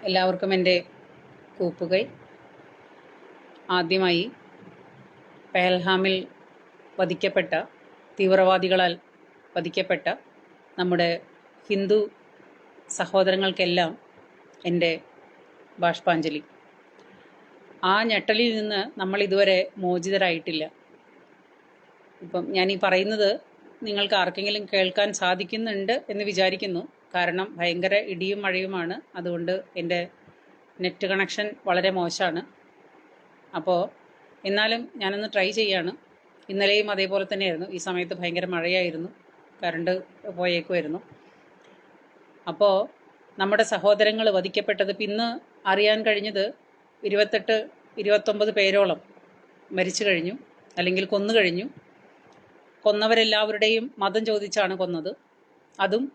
എല്ലാവർക്കും എന്റെ കൂപ്പുകൈ. ആദ്യമായി പെഹൽഹാമിൽ വധിക്കപ്പെട്ട തീവ്രവാദികളാൽ വധിക്കപ്പെട്ട നമ്മുടെ ഹിന്ദു സഹോദരങ്ങൾക്കെല്ലാം എന്റെ ബാഷ്പാഞ്ജലി. ആ ഞെട്ടലിൽ നിന്ന് നമ്മൾ ഇതുവരെ മോചിതരായിട്ടില്ല. ഇപ്പം ഞാൻ ഈ പറയുന്നത് നിങ്ങൾക്ക് ആർക്കെങ്കിലും കേൾക്കാൻ സാധിക്കുന്നുണ്ട് എന്ന് വിചാരിക്കുന്നു. കാരണം ഭയങ്കര ഇടിയും മഴയുമാണ്. അതുകൊണ്ട് എന്റെ നെറ്റ് കണക്ഷൻ വളരെ മോശമാണ്. അപ്പോൾ എന്നാലും ഞാനൊന്ന് ട്രൈ ചെയ്യാണ്. ഇന്നലെയും അതേപോലെ തന്നെയായിരുന്നു. ഈ സമയത്ത് ഭയങ്കര മഴയായിരുന്നു. കറണ്ട് പോയേക്കുമായിരുന്നു അപ്പോൾ നമ്മുടെ സഹോദരങ്ങൾ വധിക്കപ്പെട്ടത് ഇന്ന് അറിയാൻ കഴിഞ്ഞത് ഇരുപത്തെട്ട് ഇരുപത്തൊമ്പത് പേരോളം മരിച്ചു കഴിഞ്ഞു അല്ലെങ്കിൽ കൊന്നു കഴിഞ്ഞു. കൊന്നവരെല്ലാവരുടെയും മതം ചോദിച്ചാണ് കൊന്നത്. അതും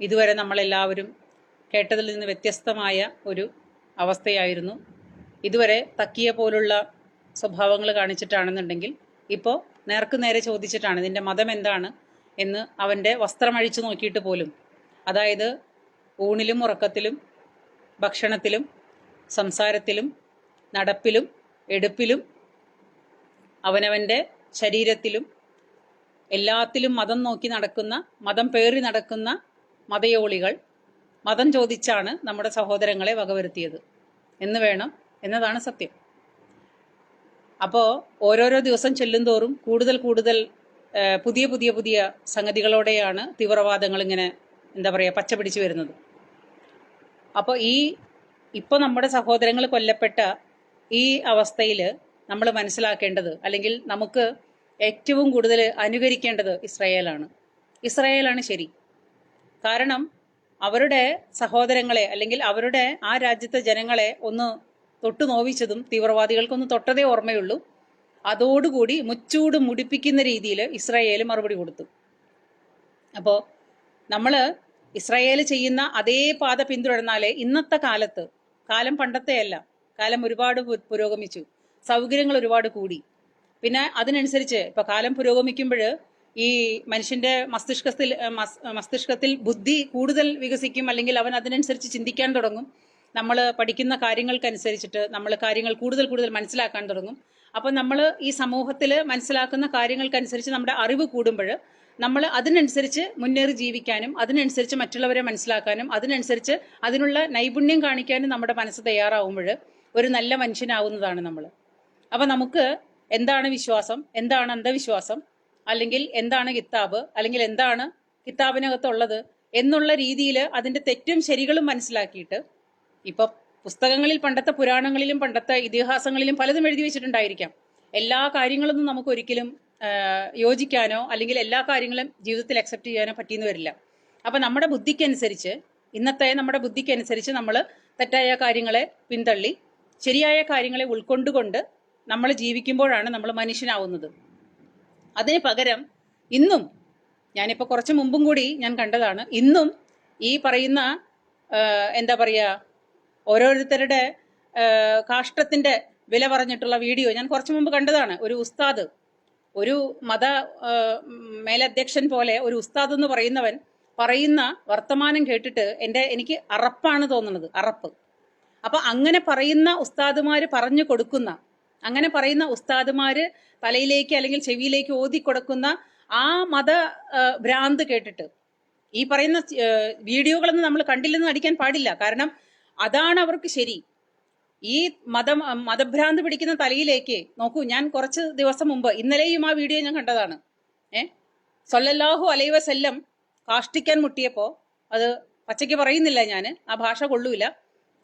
ഇതുവരെ നമ്മളെല്ലാവരും കേട്ടതിൽ നിന്ന് വ്യത്യസ്തമായ ഒരു അവസ്ഥയായിരുന്നു. ഇതുവരെ തക്കിയ പോലുള്ള സ്വഭാവങ്ങൾ കാണിച്ചിട്ടാണെന്നുണ്ടെങ്കിൽ ഇപ്പോൾ നേർക്ക് നേരെ ചോദിച്ചിട്ടാണ് നിന്റെ മതം എന്താണ് എന്ന് അവന്റെ വസ്ത്രം അഴിച്ചു നോക്കിയിട്ട് പോലും. അതായത് ഊണിലും ഉറക്കത്തിലും ഭക്ഷണത്തിലും സംസാരത്തിലും നടപ്പിലും എടുപ്പിലും അവനവന്റെ ശരീരത്തിലും എല്ലാത്തിലും മതം നോക്കി നടക്കുന്ന മതം പേറി നടക്കുന്ന മതയോളികൾ മതം ചോദിച്ചാണ് നമ്മുടെ സഹോദരങ്ങളെ വകവരുത്തിയത്. എന്ന് വേണം എന്നതാണ് സത്യം. അപ്പോൾ ഓരോരോ ദിവസം ചെല്ലുന്തോറും കൂടുതൽ കൂടുതൽ പുതിയ പുതിയ പുതിയ സംഗതികളോടെയാണ് തീവ്രവാദങ്ങൾ ഇങ്ങനെ എന്താ പറയുക പച്ച പിടിച്ചു വരുന്നത്. അപ്പോൾ ഈ ഇപ്പോൾ നമ്മുടെ സഹോദരങ്ങൾ കൊല്ലപ്പെട്ട ഈ അവസ്ഥയിൽ നമ്മൾ മനസ്സിലാക്കേണ്ടത് അല്ലെങ്കിൽ നമുക്ക് ഏറ്റവും കൂടുതൽ അനുകരിക്കേണ്ടത് ഇസ്രായേലാണ്. ഇസ്രായേലാണ് ശരി. കാരണം അവരുടെ സഹോദരങ്ങളെ അല്ലെങ്കിൽ അവരുടെ ആ രാജ്യത്തെ ജനങ്ങളെ ഒന്ന് തൊട്ടു നോവിച്ചതും തീവ്രവാദികൾക്കൊന്ന് തൊട്ടതേ ഓർമ്മയുള്ളൂ. അതോടുകൂടി മുച്ചൂട് മുടിപ്പിക്കുന്ന രീതിയിൽ ഇസ്രായേൽ മറുപടി കൊടുത്തു. അപ്പോൾ നമ്മൾ ഇസ്രായേൽ ചെയ്യുന്ന അതേ പാത പിന്തുടർന്നാലേ ഇന്നത്തെ കാലത്ത് കാലം പണ്ടത്തെയല്ല കാലം ഒരുപാട് പുരോഗമിച്ചു. സൗകര്യങ്ങൾ ഒരുപാട് കൂടി. പിന്നെ അതിനനുസരിച്ച് ഇപ്പൊ കാലം പുരോഗമിക്കുമ്പോൾ ഈ മനുഷ്യന്റെ മസ്തിഷ്കത്തിൽ മസ്തിഷ്കത്തിൽ ബുദ്ധി കൂടുതൽ വികസിക്കും അല്ലെങ്കിൽ അവൻ അതിനനുസരിച്ച് ചിന്തിക്കാൻ തുടങ്ങും. നമ്മൾ പഠിക്കുന്ന കാര്യങ്ങൾക്കനുസരിച്ചിട്ട് നമ്മൾ കാര്യങ്ങൾ കൂടുതൽ കൂടുതൽ മനസ്സിലാക്കാൻ തുടങ്ങും. അപ്പം നമ്മൾ ഈ സമൂഹത്തിൽ മനസ്സിലാക്കുന്ന കാര്യങ്ങൾക്കനുസരിച്ച് നമ്മുടെ അറിവ് കൂടുമ്പോൾ നമ്മൾ അതിനനുസരിച്ച് മുന്നേറി ജീവിക്കാനും അതിനനുസരിച്ച് മറ്റുള്ളവരെ മനസ്സിലാക്കാനും അതിനനുസരിച്ച് അതിനുള്ള നൈപുണ്യം കാണിക്കാനും നമ്മുടെ മനസ്സ് തയ്യാറാവുമ്പോൾ ഒരു നല്ല മനുഷ്യനാവുന്നതാണ് നമ്മൾ അപ്പം നമുക്ക് എന്താണ് വിശ്വാസം? എന്താണ് അന്ധവിശ്വാസം? അല്ലെങ്കിൽ എന്താണ് കിതാബ് അല്ലെങ്കിൽ എന്താണ് കിതാബിനകത്തുള്ളത് എന്നുള്ള രീതിയിൽ അതിന്റെ തെറ്റും ശരികളും മനസ്സിലാക്കിയിട്ട് ഇപ്പൊ പുസ്തകങ്ങളിൽ പണ്ടത്തെ പുരാണങ്ങളിലും പണ്ടത്തെ ഇതിഹാസങ്ങളിലും പലതും എഴുതി വെച്ചിട്ടുണ്ടായിരിക്കാം. എല്ലാ കാര്യങ്ങളൊന്നും നമുക്ക് ഒരിക്കലും യോജിക്കാനോ അല്ലെങ്കിൽ എല്ലാ കാര്യങ്ങളും ജീവിതത്തിൽ അക്സെപ്റ്റ് ചെയ്യാനോ പറ്റിയെന്ന് വരില്ല. അപ്പൊ നമ്മുടെ ബുദ്ധിക്കനുസരിച്ച് ഇന്നത്തെ നമ്മുടെ ബുദ്ധിക്കനുസരിച്ച് നമ്മൾ തെറ്റായ കാര്യങ്ങളെ പിന്തള്ളി ശരിയായ കാര്യങ്ങളെ ഉൾക്കൊണ്ടുകൊണ്ട് നമ്മൾ ജീവിക്കുമ്പോഴാണ് നമ്മൾ മനുഷ്യനാവുന്നത്. അതിന് പകരം ഇന്നും ഞാനിപ്പോൾ കുറച്ച് മുമ്പും കൂടി ഞാൻ കണ്ടതാണ് ഇന്നും ഈ പറയുന്ന എന്താ പറയുക ഓരോരുത്തരുടെ കാഷ്ടത്തിന്റെ വില പറഞ്ഞിട്ടുള്ള വീഡിയോ ഞാൻ കുറച്ച് മുമ്പ് കണ്ടതാണ്. ഒരു ഉസ്താദ് ഒരു മത മേലധ്യക്ഷൻ പോലെ ഒരു ഉസ്താദ് എന്ന് പറയുന്നവൻ പറയുന്ന വർത്തമാനം കേട്ടിട്ട് എന്റെ എനിക്ക് അറപ്പാണ് തോന്നുന്നത് അറപ്പ്. അപ്പൊ അങ്ങനെ പറയുന്ന ഉസ്താദുമാർ പറഞ്ഞു കൊടുക്കുന്ന അങ്ങനെ പറയുന്ന ഉസ്താദുമാര് തലയിലേക്ക് അല്ലെങ്കിൽ ചെവിയിലേക്ക് ഓതി കൊടുക്കുന്ന ആ മത ഭ്രാന്ത് കേട്ടിട്ട്. ഈ പറയുന്ന വീഡിയോകളൊന്നും നമ്മൾ കണ്ടില്ലെന്ന് നടിക്കാൻ പാടില്ല. കാരണം അതാണ് അവർക്ക് ശരി. ഈ മതം മതഭ്രാന്ത് പിടിക്കുന്ന തലയിലേക്ക് നോക്കൂ ഞാൻ കുറച്ച് ദിവസം മുമ്പ് ഇന്നലെയും ആ വീഡിയോ ഞാൻ കണ്ടതാണ്. ഏ? സൊല്ലല്ലാഹു അലൈവ സെല്ലം കാഷ്ടിക്കാൻ മുട്ടിയപ്പോ അത് പച്ചയ്ക്ക് പറയുന്നില്ല ഞാൻ ആ ഭാഷ കൊള്ളൂല.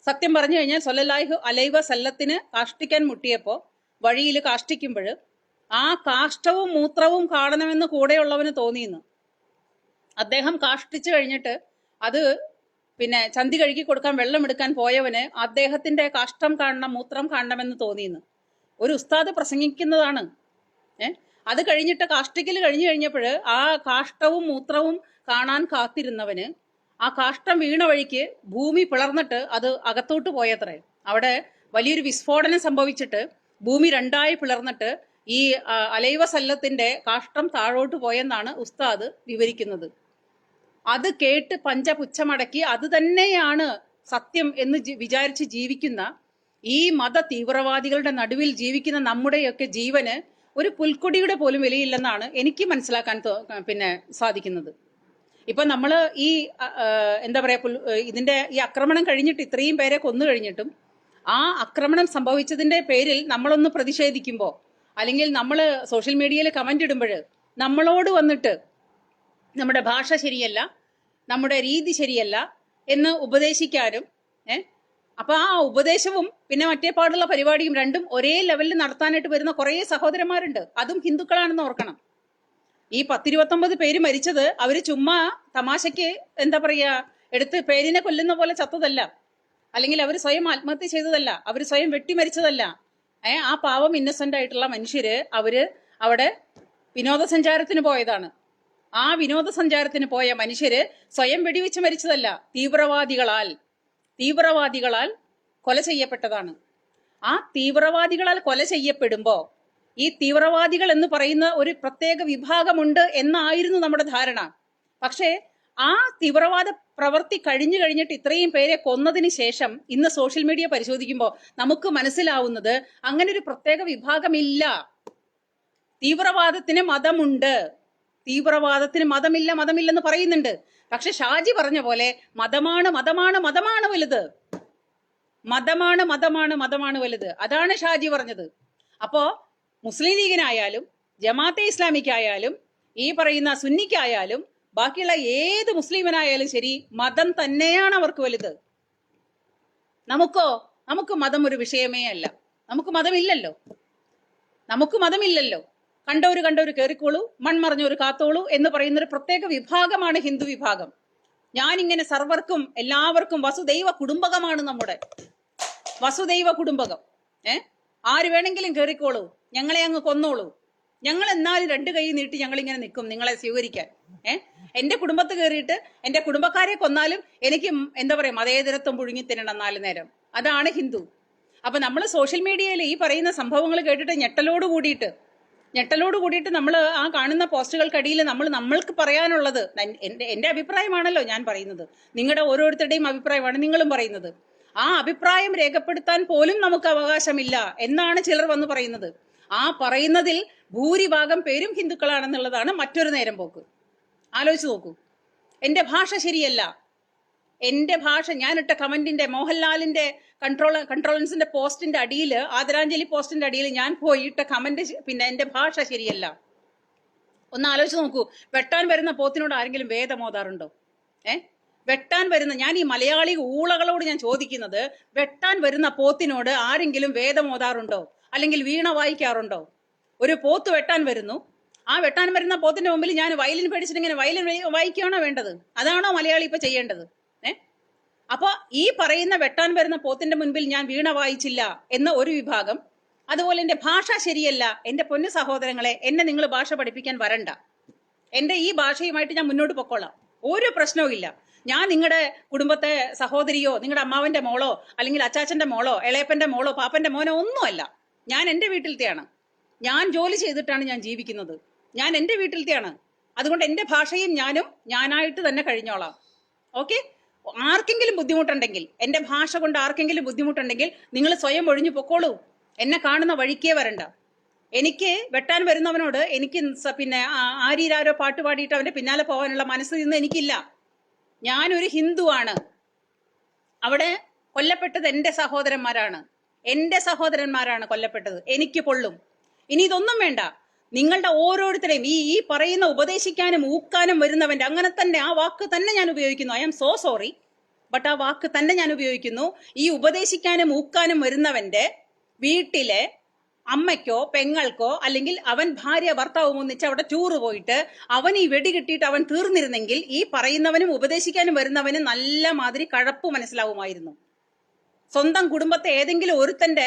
സത്യം പറഞ്ഞു കഴിഞ്ഞാൽ സൊല്ലലാഹു അലൈവ സല്ലത്തിന് കാഷ്ടിക്കാൻ മുട്ടിയപ്പോൾ വഴിയിൽ കാഷ്ടിക്കുമ്പോൾ ആ കാഷ്ടവും മൂത്രവും കാണണമെന്ന് കൂടെയുള്ളവന് തോന്നിയെന്ന്. അദ്ദേഹം കാഷ്ടിച്ചു കഴിഞ്ഞിട്ട് അത് പിന്നെ ചന്തി കഴുകി കൊടുക്കാൻ വെള്ളം എടുക്കാൻ പോയവന് അദ്ദേഹത്തിന്റെ കാഷ്ടം കാണണം മൂത്രം കാണണമെന്ന് തോന്നിയെന്ന്. ഒരു ഉസ്താദ് പ്രസംഗിക്കുന്നതാണ്. അത് കഴിഞ്ഞിട്ട് കാഷ്ടിക്കൽ കഴിഞ്ഞു കഴിഞ്ഞപ്പോൾ ആ കാഷ്ടവും മൂത്രവും കാണാൻ കാത്തിരുന്നവന് ആ കാഷ്ടം വീണ വഴിക്ക് ഭൂമി പിളർന്നിട്ട് അത് അകത്തോട്ട് പോയത്രേ. അവിടെ വലിയൊരു വിസ്ഫോടനം സംഭവിച്ചിട്ട് ഭൂമി രണ്ടായി പിളർന്നിട്ട് ഈ അലൈവ സല്ലത്തിന്റെ കാഷ്ടം താഴോട്ട് പോയെന്നാണ് ഉസ്താദ് വിവരിക്കുന്നത്. അത് കേട്ട് പഞ്ചപുച്ഛമടക്കി അത് തന്നെയാണ് സത്യം എന്ന് വിചാരിച്ച് ജീവിക്കുന്ന ഈ മത തീവ്രവാദികളുടെ നടുവിൽ ജീവിക്കുന്ന നമ്മുടെയൊക്കെ ജീവന് ഒരു പുൽക്കൊടിയുടെ പോലും വിലയില്ലെന്നാണ് എനിക്ക് മനസ്സിലാക്കാൻ പിന്നെ സാധിക്കുന്നത്. ഇപ്പൊ നമ്മൾ ഈ എന്താ പറയാ ഇതിന്റെ ഈ ആക്രമണം കഴിഞ്ഞിട്ട് ഇത്രയും പേരെ കൊന്നു കഴിഞ്ഞിട്ടും ആ ആക്രമണം സംഭവിച്ചതിന്റെ പേരിൽ നമ്മളൊന്ന് പ്രതിഷേധിക്കുമ്പോൾ അല്ലെങ്കിൽ നമ്മൾ സോഷ്യൽ മീഡിയയിൽ കമന്റ് ഇടുമ്പോൾ നമ്മളോട് വന്നിട്ട് നമ്മുടെ ഭാഷ ശരിയല്ല നമ്മുടെ രീതി ശരിയല്ല എന്ന് ഉപദേശിക്കാനും ഏ അപ്പൊ ആ ഉപദേശവും പിന്നെ മറ്റേ പാടുള്ള പരിപാടിയും രണ്ടും ഒരേ ലെവലിൽ നടത്താനായിട്ട് വരുന്ന കുറേ സഹോദരന്മാരുണ്ട്. അതും ഹിന്ദുക്കളാണെന്ന് ഓർക്കണം. ഈ പത്തിരുപത്തൊമ്പത് പേര് മരിച്ചത് അവർ ചുമ്മാ തമാശയ്ക്ക് എന്താ പറയാ എടുത്ത് പേരിനെ കൊല്ലുന്ന പോലെ ചത്തതല്ല. അല്ലെങ്കിൽ അവർ സ്വയം ആത്മഹത്യ ചെയ്തതല്ല അവർ സ്വയം വെട്ടിമരിച്ചതല്ല. ഏ ആ പാവം ഇന്നസെന്റ് ആയിട്ടുള്ള മനുഷ്യര് അവർ അവിടെ വിനോദസഞ്ചാരത്തിന് പോയതാണ്. ആ വിനോദസഞ്ചാരത്തിന് പോയ മനുഷ്യര് സ്വയം വെടിവെച്ച് മരിച്ചതല്ല തീവ്രവാദികളാൽ. തീവ്രവാദികളാൽ കൊല ചെയ്യപ്പെട്ടതാണ്. ആ തീവ്രവാദികളാൽ കൊല ചെയ്യപ്പെടുമ്പോ ഈ തീവ്രവാദികൾ എന്ന് പറയുന്ന ഒരു പ്രത്യേക വിഭാഗമുണ്ട് എന്നായിരുന്നു നമ്മുടെ ധാരണ. പക്ഷേ ആ തീവ്രവാദ പ്രവൃത്തി കഴിഞ്ഞു കഴിഞ്ഞിട്ട് ഇത്രയും പേരെ കൊന്നതിന് ശേഷം ഇന്ന് സോഷ്യൽ മീഡിയ പരിശോധിക്കുമ്പോൾ നമുക്ക് മനസ്സിലാവുന്നത് അങ്ങനെ ഒരു പ്രത്യേക വിഭാഗമില്ല. തീവ്രവാദത്തിന് മതമുണ്ട്. തീവ്രവാദത്തിന് മതമില്ല മതമില്ലെന്ന് പറയുന്നുണ്ട്. പക്ഷെ ഷാജി പറഞ്ഞ പോലെ മതമാണ് മതമാണ് മതമാണ് വലുത്. മതമാണ് മതമാണ് മതമാണ് വലുത്. അതാണ് ഷാജി പറഞ്ഞത്. അപ്പോ മുസ്ലിം ലീഗിനായാലും ജമാഅത്തെ ഇസ്ലാമിക്കായാലും ഈ പറയുന്ന സുന്നിക്കായാലും ബാക്കിയുള്ള ഏത് മുസ്ലിമിനായാലും ശരി മതം തന്നെയാണ് അവർക്ക് വലുത്. നമുക്കോ? നമുക്ക് മതം ഒരു വിഷയമേ അല്ല. നമുക്ക് മതമില്ലല്ലോ. നമുക്ക് മതമില്ലല്ലോ. കണ്ടവര് കണ്ടവര് കയറിക്കോളൂ മൺമറഞ്ഞവര് കാത്തോളൂ എന്ന് പറയുന്ന ഒരു പ്രത്യേക വിഭാഗമാണ് ഹിന്ദു വിഭാഗം. ഞാൻ ഞാനിങ്ങനെ സർവർക്കും എല്ലാവർക്കും വസുദൈവ കുടുംബകമാണ് നമ്മുടെ. വസുദൈവ കുടുംബകം. ഏ? ആര് വേണമെങ്കിലും കേറിക്കോളൂ. ഞങ്ങളെ അങ്ങ് കൊന്നോളൂ. ഞങ്ങൾ എന്നാലും രണ്ട് കൈ നീട്ടി ഞങ്ങൾ ഇങ്ങനെ നിൽക്കും നിങ്ങളെ സ്വീകരിക്കാൻ. ഏഹ് എന്റെ കുടുംബത്ത് കയറിയിട്ട് എന്റെ കുടുംബക്കാരെ കൊന്നാലും എനിക്ക് എന്താ പറയാ മതേതരത്വം പുഴുങ്ങി തിന്നണം നാല് നേരം. അതാണ് ഹിന്ദു. അപ്പൊ നമ്മൾ സോഷ്യൽ മീഡിയയിൽ ഈ പറയുന്ന സംഭവങ്ങൾ കേട്ടിട്ട് ഞെട്ടലോട് കൂടിയിട്ട് ഞെട്ടലോട് കൂടിയിട്ട് നമ്മൾ ആ കാണുന്ന പോസ്റ്റുകൾക്കടിയിൽ നമ്മൾ നമ്മൾക്ക് പറയാനുള്ളത് എന്റെ എന്റെ അഭിപ്രായമാണല്ലോ ഞാൻ പറയുന്നത്. നിങ്ങളുടെ ഓരോരുത്തരുടെയും അഭിപ്രായമാണ് നിങ്ങളും പറയുന്നത്. ആ അഭിപ്രായം രേഖപ്പെടുത്താൻ പോലും നമുക്ക് അവകാശമില്ല എന്നാണ് ചിലർ വന്ന് പറയുന്നത്. ആ പറയുന്നതിൽ ഭൂരിഭാഗം പേരും ഹിന്ദുക്കളാണെന്നുള്ളതാണ് മറ്റൊരു നേരം പോക്ക്. ആലോചിച്ച് നോക്കൂ. എന്റെ ഭാഷ ശരിയല്ല. എന്റെ ഭാഷ ഞാനിട്ട കമന്റിന്റെ മോഹൻലാലിന്റെ കൺട്രോൾ കൺട്രോളൻസിന്റെ പോസ്റ്റിന്റെ അടിയിൽ ആദരാഞ്ജലി പോസ്റ്റിന്റെ അടിയിൽ ഞാൻ പോയി ഇട്ട കമന്റ് പിന്നെ എന്റെ ഭാഷ ശരിയല്ല. ഒന്ന് ആലോചിച്ച് നോക്കൂ. വെട്ടാൻ വരുന്ന പോത്തിനോട് ആരെങ്കിലും വേദമോതാറുണ്ടോ ഏ? വെട്ടാൻ വരുന്ന ഞാൻ ഈ മലയാളി ഊളകളോട് ഞാൻ ചോദിക്കുന്നത് വെട്ടാൻ വരുന്ന പോത്തിനോട് ആരെങ്കിലും വേദമോതാറുണ്ടോ അല്ലെങ്കിൽ വീണ വായിക്കാറുണ്ടോ? ഒരു പോത്ത് വെട്ടാൻ വരുന്നു. ആ വെട്ടാൻ വരുന്ന പോത്തിന്റെ മുമ്പിൽ ഞാൻ വയലിൻ പേടിച്ചിട്ട് ഇങ്ങനെ വയലിൻ വായിക്കുകയാണോ വേണ്ടത്? അതാണോ മലയാളി ഇപ്പൊ ചെയ്യേണ്ടത്? ഏ? അപ്പൊ ഈ പറയുന്ന വെട്ടാൻ വരുന്ന പോത്തിന്റെ മുൻപിൽ ഞാൻ വീണ വായിച്ചില്ല എന്ന ഒരു വിഭാഗം അതുപോലെ എന്റെ ഭാഷ ശരിയല്ല എന്റെ പൊന്നു സഹോദരങ്ങളെ എന്നെ നിങ്ങൾ ഭാഷ പഠിപ്പിക്കാൻ വരണ്ട. എന്റെ ഈ ഭാഷയുമായിട്ട് ഞാൻ മുന്നോട്ട് പൊക്കോളാം. ഒരു പ്രശ്നവും ഇല്ല. ഞാൻ നിങ്ങളുടെ കുടുംബത്തെ സഹോദരിയോ നിങ്ങളുടെ അമ്മാവന്റെ മോളോ അല്ലെങ്കിൽ അച്ചാച്ചന്റെ മോളോ ഇളയപ്പന്റെ മോളോ പാപ്പന്റെ മോനോ ഒന്നുമല്ല. ഞാൻ എന്റെ വീട്ടിലത്തെയാണ്. ഞാൻ ജോലി ചെയ്തിട്ടാണ് ഞാൻ ജീവിക്കുന്നത്. ഞാൻ എന്റെ വീട്ടിലത്തെയാണ്. അതുകൊണ്ട് എന്റെ ഭാഷയും ഞാനും ഞാനായിട്ട് തന്നെ കഴിഞ്ഞോളാം. ഓക്കെ? ആർക്കെങ്കിലും ബുദ്ധിമുട്ടുണ്ടെങ്കിൽ എന്റെ ഭാഷ കൊണ്ട് ആർക്കെങ്കിലും ബുദ്ധിമുട്ടുണ്ടെങ്കിൽ നിങ്ങൾ സ്വയം ഒഴിഞ്ഞു പൊക്കോളൂ. എന്നെ കാണുന്ന വഴിക്കേ വരണ്ട. എനിക്ക് വെട്ടാൻ വരുന്നവനോട് എനിക്ക് പിന്നെ ആരീരാരോ പാട്ട് പാടിയിട്ട് അവന്റെ പിന്നാലെ പോകാനുള്ള മനസ്സ് ഇന്ന് എനിക്കില്ല. ഞാനൊരു ഹിന്ദുവാണ്. അവിടെ കൊല്ലപ്പെട്ടത് എന്റെ സഹോദരന്മാരാണ്. എന്റെ സഹോദരന്മാരാണ് കൊല്ലപ്പെട്ടത്. എനിക്ക് പൊള്ളും. ഇനി ഇതൊന്നും വേണ്ട. നിങ്ങളുടെ ഓരോരുത്തരെയും ഈ ഈ പറയുന്ന ഉപദേശിക്കാനും ഊക്കാനും വരുന്നവന്റെ അങ്ങനെ തന്നെ ആ വാക്ക് തന്നെ ഞാൻ ഉപയോഗിക്കുന്നു. I am so sorry but ആ വാക്ക് തന്നെ ഞാൻ ഉപയോഗിക്കുന്നു. ഈ ഉപദേശിക്കാനും ഊക്കാനും വരുന്നവന്റെ വീട്ടിലെ അമ്മയ്ക്കോ പെങ്ങൾക്കോ അല്ലെങ്കിൽ അവൻ ഭാര്യ ഭർത്താവും ഒന്നിച്ച് അവിടെ ടൂറ് പോയിട്ട് അവൻ ഈ വെടി കിട്ടിയിട്ട് അവൻ തീർന്നിരുന്നെങ്കിൽ ഈ പറയുന്നവനും ഉപദേശിക്കാനും വരുന്നവനും നല്ല മാതിരി കഴപ്പ് മനസ്സിലാവുമായിരുന്നു. സ്വന്തം കുടുംബത്തെ ഏതെങ്കിലും ഒരുത്തന്റെ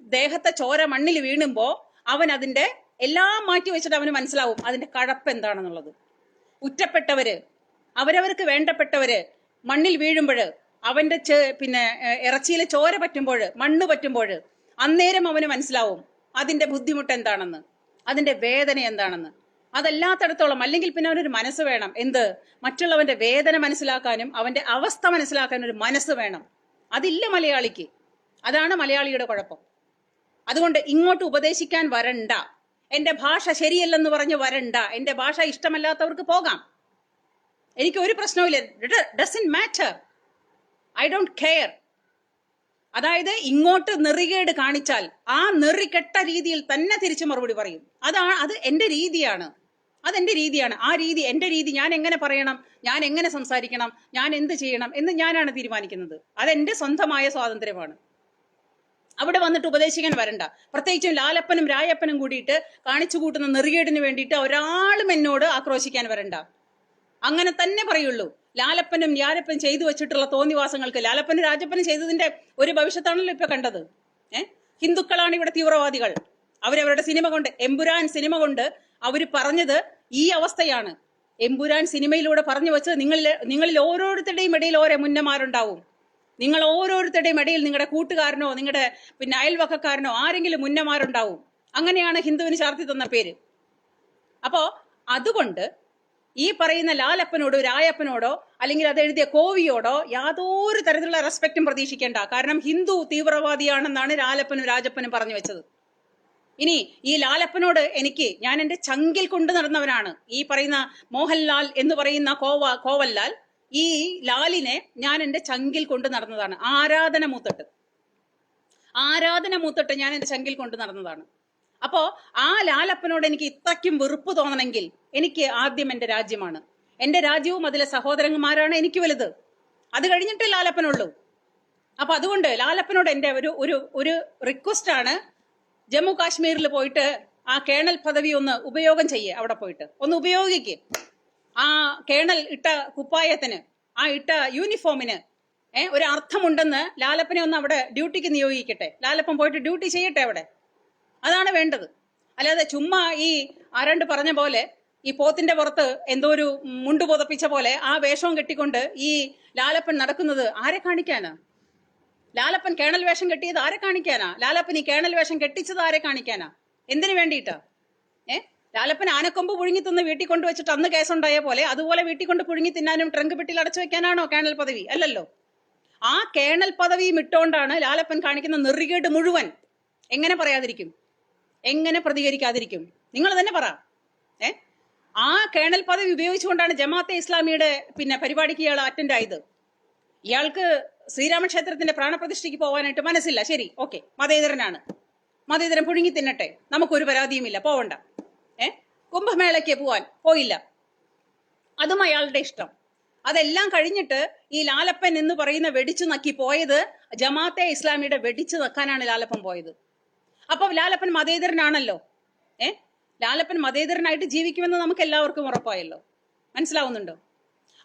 ദേഹത്തെ ചോര മണ്ണിൽ വീണുമ്പോൾ അവൻ അതിന്റെ എല്ലാം മാറ്റി വെച്ചിട്ട് അവന് മനസ്സിലാവും അതിന്റെ കഴപ്പ് എന്താണെന്നുള്ളത്. ഉറ്റപ്പെട്ടവര് അവരവർക്ക് വേണ്ടപ്പെട്ടവര് മണ്ണിൽ വീഴുമ്പോൾ അവന്റെ പിന്നെ ഇറച്ചിയിൽ ചോര പറ്റുമ്പോൾ മണ്ണ് പറ്റുമ്പോൾ അന്നേരം അവന് മനസ്സിലാവും അതിന്റെ ബുദ്ധിമുട്ട് എന്താണെന്ന് അതിന്റെ വേദന എന്താണെന്ന്. അതല്ലാത്തടത്തോളം അല്ലെങ്കിൽ പിന്നെ അവനൊരു മനസ്സ് വേണം. എന്ത്? മറ്റുള്ളവന്റെ വേദന മനസ്സിലാക്കാനും അവന്റെ അവസ്ഥ മനസ്സിലാക്കാനും ഒരു മനസ്സ് വേണം. അതില്ല മലയാളിക്ക്. അതാണ് മലയാളിയുടെ കുഴപ്പം. അതുകൊണ്ട് ഇങ്ങോട്ട് ഉപദേശിക്കാൻ വരണ്ട. എന്റെ ഭാഷ ശരിയല്ലെന്ന് പറഞ്ഞ് വരണ്ട. എന്റെ ഭാഷ ഇഷ്ടമല്ലാത്തവർക്ക് പോകാം. എനിക്ക് ഒരു പ്രശ്നവുമില്ല. Doesn't matter I don't care അതായത് ഇങ്ങോട്ട് നെറികേട് കാണിച്ചാൽ ആ നെറികെട്ട രീതിയിൽ തന്നെ തിരിച്ചു മറുപടി പറയും. അതാണ് അത് എന്റെ രീതിയാണ്. അതെന്റെ രീതിയാണ്. ആ രീതി എന്റെ രീതി ഞാൻ എങ്ങനെ പറയണം? ഞാൻ എങ്ങനെ സംസാരിക്കണം? ഞാൻ എന്ത് ചെയ്യണം? എന്ന് ഞാനാണ് തീരുമാനിക്കുന്നത്. അതെന്റെ സ്വന്തമായ സ്വാതന്ത്ര്യമാണ്. അവിടെ വന്നിട്ട് ഉപദേശിക്കാൻ വരണ്ട. പ്രത്യേകിച്ചും ലാലപ്പനും രായപ്പനും കൂടിയിട്ട് കാണിച്ചു കൂട്ടുന്ന നെറുകേടിന് വേണ്ടിയിട്ട് ഒരാളും എന്നോട് ആക്രോശിക്കാൻ വരണ്ട. അങ്ങനെ തന്നെ പറയുള്ളൂ. ലാലപ്പനും യാരപ്പനും ചെയ്തു വെച്ചിട്ടുള്ള തോന്നിവാസങ്ങൾക്ക് ലാലപ്പനും രാജപ്പനും ചെയ്തതിന്റെ ഒരു ഭവിഷ്യത്താണല്ലോ ഇപ്പൊ കണ്ടത്. ഏഹ് ഹിന്ദുക്കളാണ് ഇവിടെ തീവ്രവാദികൾ. അവരവരുടെ സിനിമ കൊണ്ട് എമ്പുരാൻ സിനിമ കൊണ്ട് അവർ പറഞ്ഞത് ഈ അവസ്ഥയാണ്. എമ്പുരാൻ സിനിമയിലൂടെ പറഞ്ഞു വെച്ചത് നിങ്ങളിൽ നിങ്ങളിൽ ഓരോരുത്തരുടെയും ഇടയിൽ ഓരോ മുന്നമാരുണ്ടാവും നിങ്ങൾ ഓരോരുത്തരുടെയും ഇടയിൽ നിങ്ങളുടെ കൂട്ടുകാരനോ നിങ്ങളുടെ പിന്നെ അയൽവക്കക്കാരനോ ആരെങ്കിലും മുന്നമാരുണ്ടാവും അങ്ങനെയാണ് ഹിന്ദുവിന് ചാർത്തി തന്ന പേര്. അപ്പോ അതുകൊണ്ട് ഈ പറയുന്ന ലാലപ്പനോടോ രായപ്പനോടോ അല്ലെങ്കിൽ അത് എഴുതിയ കോവിയോടോ യാതൊരു തരത്തിലുള്ള റെസ്പെക്റ്റും പ്രതീക്ഷിക്കേണ്ട. കാരണം ഹിന്ദു തീവ്രവാദിയാണെന്നാണ് ലാലപ്പനും രാജപ്പനും പറഞ്ഞു വെച്ചത്. ഇനി ഈ ലാലപ്പനോട് എനിക്ക് ഞാൻ എന്റെ ചങ്കിൽ കൊണ്ടു നടന്നവനാണ്. ഈ പറയുന്ന മോഹൻലാൽ എന്ന് പറയുന്ന കോവ കോവല്ലാൽ ഈ ലാലിനെ ഞാൻ എന്റെ ചങ്കിൽ കൊണ്ട് നടന്നതാണ്. ആരാധന മൂത്തട്ട്. ആരാധന മൂത്തട്ട് ഞാൻ എന്റെ ചങ്കിൽ കൊണ്ട് നടന്നതാണ്. അപ്പോ ആ ലാലപ്പനോട് എനിക്ക് ഇത്രയ്ക്കും വെറുപ്പ് തോന്നണമെങ്കിൽ എനിക്ക് ആദ്യം എന്റെ രാജ്യമാണ്. എന്റെ രാജ്യവും അതിലെ സഹോദരന്മാരാണ് എനിക്ക് വലുത്. അത് കഴിഞ്ഞിട്ടേ ലാലപ്പനുള്ളൂ. അപ്പൊ അതുകൊണ്ട് ലാലപ്പനോട് എന്റെ ഒരു ഒരു ഒരു റിക്വസ്റ്റ് ആണ് ജമ്മു കാശ്മീരിൽ പോയിട്ട് ആ കേണൽ പദവി ഒന്ന് ഉപയോഗം ചെയ്യേ അവിടെ പോയിട്ട്. ഒന്ന് ഉപയോഗിക്ക്. ആ കേണൽ ഇട്ട കുപ്പായത്തിന് ആ ഇട്ട യൂണിഫോമിന് ഏ ഒരു അർത്ഥമുണ്ടെന്ന് ലാലപ്പനെ ഒന്ന് അവിടെ ഡ്യൂട്ടിക്ക് നിയോഗിക്കട്ടെ. ലാലപ്പൻ പോയിട്ട് ഡ്യൂട്ടി ചെയ്യട്ടെ അവിടെ. അതാണ് വേണ്ടത്. അല്ലാതെ ചുമ്മാ ഈ ആരാണ്ട് പറഞ്ഞ പോലെ ഈ പോത്തിന്റെ പുറത്ത് എന്തോ ഒരു മുണ്ടു പുതപ്പിച്ച പോലെ ആ വേഷവും കെട്ടിക്കൊണ്ട് ഈ ലാലപ്പൻ നടക്കുന്നത് ആരെ കാണിക്കാനാ? ലാലപ്പൻ കേണൽ വേഷം കെട്ടിയത് ആരെ കാണിക്കാനാ? ലാലപ്പൻ ഈ കേണൽ വേഷം കെട്ടിച്ചത് ആരെ കാണിക്കാനാ? എന്തിനു വേണ്ടിയിട്ടാ? ഏ? ലാലപ്പൻ ആനക്കൊമ്പ് പുഴുങ്ങി തിന്ന് വീട്ടിൽ കൊണ്ടുവച്ചിട്ട് അന്ന് കേസുണ്ടായ പോലെ അതുപോലെ വീട്ടിൽ കൊണ്ട് പുഴുങ്ങി തിന്നാനും ട്രങ്ക് പെട്ടിയിൽ അടച്ചു വെക്കാനാണോ കേണൽ പദവി? അല്ലല്ലോ. ആ കേണൽ പദവിയും ഇട്ടുകൊണ്ടാണ് ലാലപ്പൻ കാണിക്കുന്ന നെറികേട് മുഴുവൻ എങ്ങനെ പറയാതിരിക്കും? എങ്ങനെ പ്രതികരിക്കാതിരിക്കും? നിങ്ങൾ തന്നെ പറ. ഏ? ആ കേണൽ പദവി ഉപയോഗിച്ചുകൊണ്ടാണ് ജമാഅത്തെ ഇസ്ലാമിയുടെ പിന്നെ പരിപാടിക്ക് ഇയാൾ അറ്റൻഡ് ആയത്. ഇയാൾക്ക് ശ്രീരാമക്ഷേത്രത്തിന്റെ പ്രാണപ്രതിഷ്ഠയ്ക്ക് പോകാനായിട്ട് മനസ്സില്ല. ശരി ഓക്കെ. മതേതരനാണ്. മതേതരം പുഴുങ്ങി തിന്നട്ടെ. നമുക്കൊരു പരാതിയുമില്ല. പോവണ്ട. ഏ? കുംഭമേളയ്ക്ക് പോവാൻ പോയില്ല. അതും അയാളുടെ ഇഷ്ടം. അതെല്ലാം കഴിഞ്ഞിട്ട് ഈ ലാലപ്പൻ എന്ന് പറയുന്ന വെടിച്ചു നക്കി പോയത് ജമാഅത്തെ ഇസ്ലാമിയുടെ വെടിച്ചു നക്കാനാണ് ലാലപ്പൻ പോയത്. അപ്പൊ ലാലപ്പൻ മതേതരനാണല്ലോ. ഏ? ലാലപ്പൻ മതേതരനായിട്ട് ജീവിക്കുമെന്ന് നമുക്ക് എല്ലാവർക്കും ഉറപ്പായല്ലോ. മനസ്സിലാവുന്നുണ്ടോ?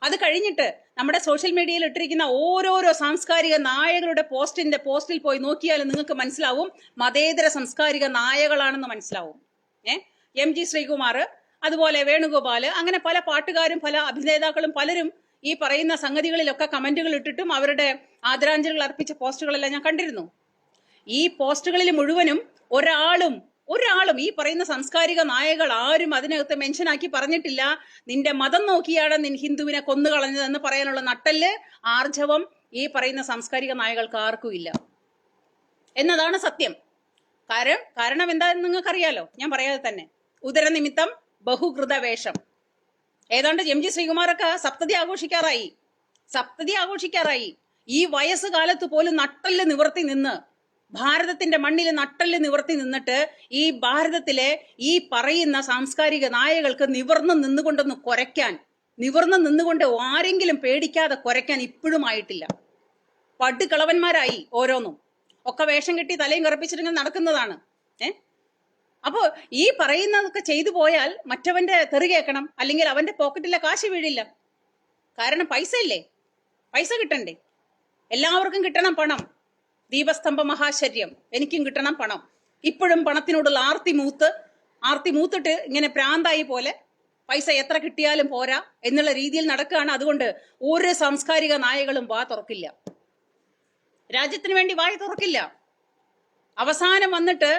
അത് കഴിഞ്ഞിട്ട് നമ്മുടെ സോഷ്യൽ മീഡിയയിൽ ഇട്ടിരിക്കുന്ന ഓരോരോ സാംസ്കാരിക നായകളുടെ പോസ്റ്റിന്റെ പോസ്റ്റിൽ പോയി നോക്കിയാൽ നിങ്ങൾക്ക് മനസ്സിലാവും. മതേതര സാംസ്കാരിക നായകളാണെന്ന് മനസ്സിലാവും. ഏ? എം ജി ശ്രീകുമാർ അതുപോലെ വേണുഗോപാൽ അങ്ങനെ പല പാട്ടുകാരും പല അഭിനേതാക്കളും പലരും ഈ പറയുന്ന സംഗതികളിലൊക്കെ കമന്റുകൾ ഇട്ടിട്ടും അവരുടെ ആദരാഞ്ജലികൾ അർപ്പിച്ച പോസ്റ്റുകളെല്ലാം ഞാൻ കണ്ടിരുന്നു. ഈ പോസ്റ്റുകളിൽ മുഴുവനും ഒരാളും ഒരാളും ഈ പറയുന്ന സാംസ്കാരിക നായകൾ ആരും അതിനകത്ത് മെൻഷനാക്കി പറഞ്ഞിട്ടില്ല. നിന്റെ മതം നോക്കിയാണ് നിൻ ഹിന്ദുവിനെ കൊന്നുകളഞ്ഞതെന്ന് പറയാനുള്ള നട്ടൽ ആർജവം ഈ പറയുന്ന സാംസ്കാരിക നായകൾക്ക് ആർക്കും ഇല്ല. എന്നതാണ് സത്യം. കാരണം കാരണം എന്താണെന്ന് നിങ്ങൾക്കറിയാലോ? ഞാൻ പറയാതെ തന്നെ. ഉദരനിമിത്തം ബഹുകൃത വേഷം. ഏതാണ്ട് എം ജി ശ്രീകുമാറൊക്കെ സപ്തതി ആഘോഷിക്കാറായി. സപ്തതി ആഘോഷിക്കാറായി. ഈ വയസ്സുകാലത്ത് പോലും നട്ടൽ നിവർത്തി നിന്ന് ഭാരതത്തിന്റെ മണ്ണിൽ നട്ടൽ നിവർത്തി നിന്നിട്ട് ഈ ഭാരതത്തിലെ ഈ പറയുന്ന സാംസ്കാരിക നായകൾക്ക് നിവർന്ന് നിന്നുകൊണ്ടൊന്ന് കുരയ്ക്കാൻ നിവർന്ന് നിന്നുകൊണ്ട് ആരെങ്കിലും പേടിക്കാതെ കുരയ്ക്കാൻ ഇപ്പോഴും ആയിട്ടില്ല. പടുകളവന്മാരായി ഓരോന്നും. ഒക്കെ വേഷം കെട്ടി തലയും കറപ്പിച്ചിട്ടിങ്ങനെ നടക്കുന്നതാണ്. ഏ? അപ്പോ ഈ പറയുന്നതൊക്കെ ചെയ്തു പോയാൽ മറ്റവന്റെ തെറി കേൾക്കണം അല്ലെങ്കിൽ അവന്റെ പോക്കറ്റിലെ കാശ് വീഴില്ല. കാരണം പൈസ ഇല്ലേ പൈസ കിട്ടണ്ടേ? എല്ലാവർക്കും കിട്ടണം പണം. ദീപസ്തംഭ മഹാശര്യം. എനിക്കും കിട്ടണം പണം. ഇപ്പോഴും പണത്തിനോടുള്ള ആർത്തി മൂത്ത് ആർത്തി മൂത്തിട്ട് ഇങ്ങനെ പ്രാന്തായി പോലെ പൈസ എത്ര കിട്ടിയാലും പോരാ എന്നുള്ള രീതിയിൽ നടക്കുകയാണ്. അതുകൊണ്ട് ഒരു സാംസ്കാരിക നായകളും വാ തുറക്കില്ല. രാജ്യത്തിന് വേണ്ടി വായ തുറക്കില്ല. അവസാനം വന്നിട്ട്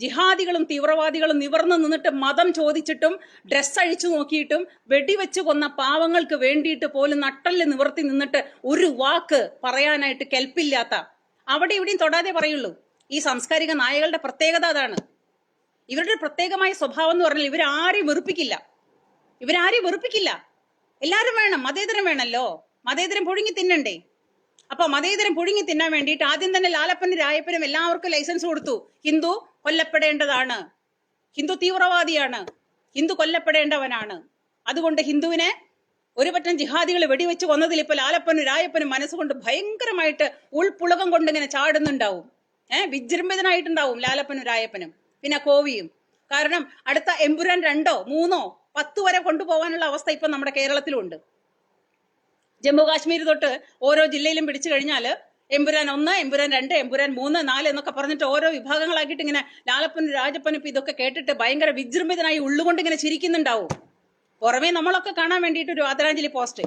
ജിഹാദികളും തീവ്രവാദികളും നിവർന്നു നിന്നിട്ട് മതം ചോദിച്ചിട്ടും ഡ്രസ് അഴിച്ചു നോക്കിയിട്ടും വെടിവെച്ച് കൊന്ന പാവങ്ങൾക്ക് വേണ്ടിയിട്ട് പോലും നട്ടൽ നിവർത്തി നിന്നിട്ട് ഒരു വാക്ക് പറയാനായിട്ട് കെൽപ്പില്ലാത്ത അവിടെ ഇവിടെയും തൊടാതെ പറയുള്ളൂ. ഈ സാംസ്കാരിക നായകളുടെ പ്രത്യേകത അതാണ്. ഇവരുടെ പ്രത്യേകമായ സ്വഭാവം എന്ന് പറഞ്ഞാൽ ഇവരാരെയും വെറുപ്പിക്കില്ല. ഇവരാരെയും വെറുപ്പിക്കില്ല. എല്ലാവരും വേണം മതേതരം വേണമല്ലോ മതേതരം പുഴുങ്ങി തിന്നണ്ടേ. അപ്പൊ മതേതരം പുഴുങ്ങി തിന്നാൻ വേണ്ടിയിട്ട് ആദ്യം തന്നെ ലാലപ്പനും രായപ്പനും എല്ലാവർക്കും ലൈസൻസ് കൊടുത്തു. ഹിന്ദു കൊല്ലപ്പെടേണ്ടതാണ്. ഹിന്ദു തീവ്രവാദിയാണ്. ഹിന്ദു കൊല്ലപ്പെടേണ്ടവനാണ്. അതുകൊണ്ട് ഹിന്ദുവിനെ ഒരു പറ്റം ജിഹാദികൾ വെടിവെച്ച് കൊന്നതിൽ ഇപ്പൊ ലാലപ്പനും രായപ്പനും മനസ്സുകൊണ്ട് ഭയങ്കരമായിട്ട് ഉൾപുളകം കൊണ്ട് ഇങ്ങനെ ചാടുന്നുണ്ടാവും. ഏഹ് വിജൃംഭിതനായിട്ടുണ്ടാവും ലാലപ്പനും രായപ്പനും പിന്നെ കോവിയും. കാരണം അടുത്ത എമ്പുരാൻ രണ്ടോ മൂന്നോ പത്ത് വരെ കൊണ്ടുപോകാനുള്ള അവസ്ഥ ഇപ്പൊ നമ്മുടെ കേരളത്തിലുണ്ട്. ജമ്മു കാശ്മീർ തൊട്ട് ഓരോ ജില്ലയിലും പിടിച്ചു കഴിഞ്ഞാൽ എമ്പുരാൻ ഒന്ന് എമ്പുരാൻ രണ്ട് എമ്പുരാൻ മൂന്ന് നാല് എന്നൊക്കെ പറഞ്ഞിട്ട് ഓരോ വിഭാഗങ്ങളാക്കിയിട്ട് ഇങ്ങനെ ലാലപ്പനും രാജപ്പനും ഇതൊക്കെ കേട്ടിട്ട് ഭയങ്കര വിജൃംഭിതനായി ഉള്ളുകൊണ്ട് ഇങ്ങനെ ചിരിക്കുന്നുണ്ടാവും. പുറമേ നമ്മളൊക്കെ കാണാൻ വേണ്ടിയിട്ട് ഒരു ആദരാഞ്ജലി പോസ്റ്റ്.